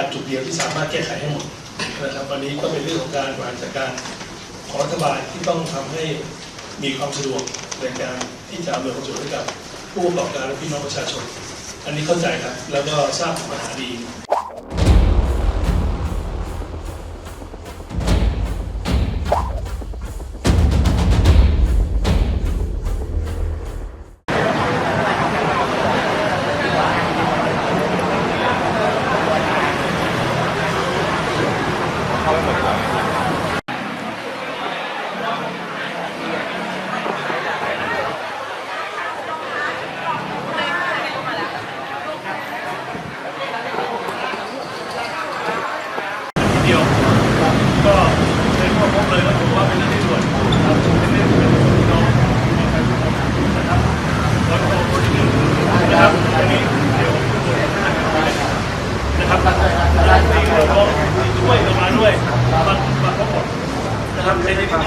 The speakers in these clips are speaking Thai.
การจุดเดียวที่สามารถแก้ไขให้หมดนะครับวันนี้ก็เป็นเรื่องของการบริหารจัดการของรัฐบาลที่ต้องทำให้มีความสะดวกในการที่จะอำนวยความสะดวกให้กับผู้ประกอบการและพี่น้องประชาชน อันนี้เข้าใจครับ แล้วก็ทราบปัญหาดี ทีเดียวก็เป็นข้อพบเลยว่าผมว่าด่วนครับเป็นเรื่องที่เป็นพี่น้องนะครับแล้วก็คนที่หนึ่งนะครับอันนี้เดี๋ยวนะครับแล้วมีเรื่องของช่วยกันมาด้วย มามาพบหมดนะครับในที่นี้ครั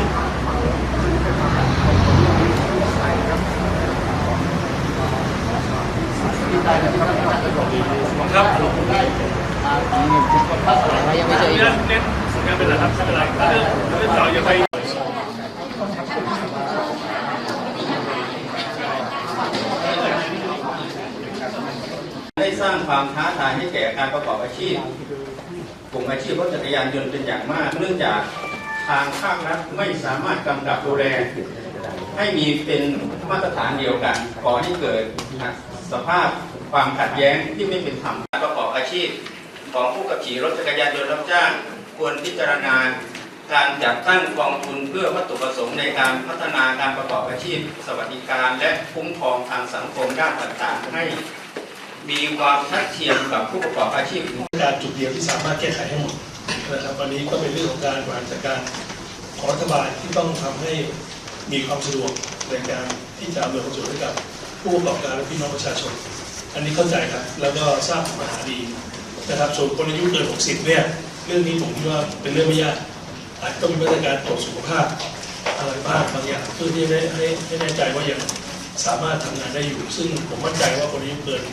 บยังไม่เจออีกเน้นเน้นงานเป็นหลักครับไม่เป็นไรถ้าเรื่องเรื่องเก่าอย่าไปได้สร้างความท้าทายให้แก่การประกอบอาชีพ กลุ่มอาชีพรถจักรยานยนต์เป็นอย่างมาก เนื่องจากทางภาครัฐไม่สามารถกำกับดูแลให้มีเป็นมาตรฐานเดียวกันก่อให้เกิดสภาพความขัดแย้งที่ไม่เป็นธรรมการประกอบอาชีพ ของผู้ขับขี่รถจักรยานยนต์รับจ้าง ควรพิจารณาการจัดตั้งกองทุนเพื่อวัตถุประสงค์ในการพัฒนาการประกอบอาชีพ สวัสดิการ และคุ้มครองทางสังคมด้านต่างๆให้ มีความทัดเทียมกับผู้ประกอบอาชีพการจุดเดียวที่สามารถแก้ไขให้หมดนะครับวันนี้ก็เป็นเรื่องของการบริหารจัดการของรัฐบาลที่ต้องทำให้มีความสะดวกในการที่จะอำนวยความสะดวกให้กับผู้ประกอบการและพี่น้องประชาชน อันนี้เข้าใจครับแล้วก็ทราบปัญหาดีนะครับส่วนคนอายุเกิน 60 เนี่ยเรื่องนี้ผมคิดว่าเป็นเรื่องไม่ยากอาจต้องมีมาตรการตรวจสุขภาพอะไรบ้างบางอย่างเพื่อที่จะได้ให้แน่ใจว่ายังสามารถทำงานได้อยู่ ซึ่งผมมั่นใจว่าคนอายุเกิน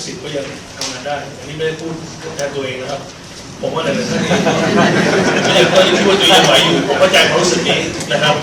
60 ก็ยังทำงานได้ อันนี้ไม่ได้พูดแทนตัวเองนะครับ ผมว่าหลายๆท่านเองก็ยังก็ยังคิดว่าตัวเองไหวอยู่ ผมเข้าใจความรู้สึกนี้นะครับ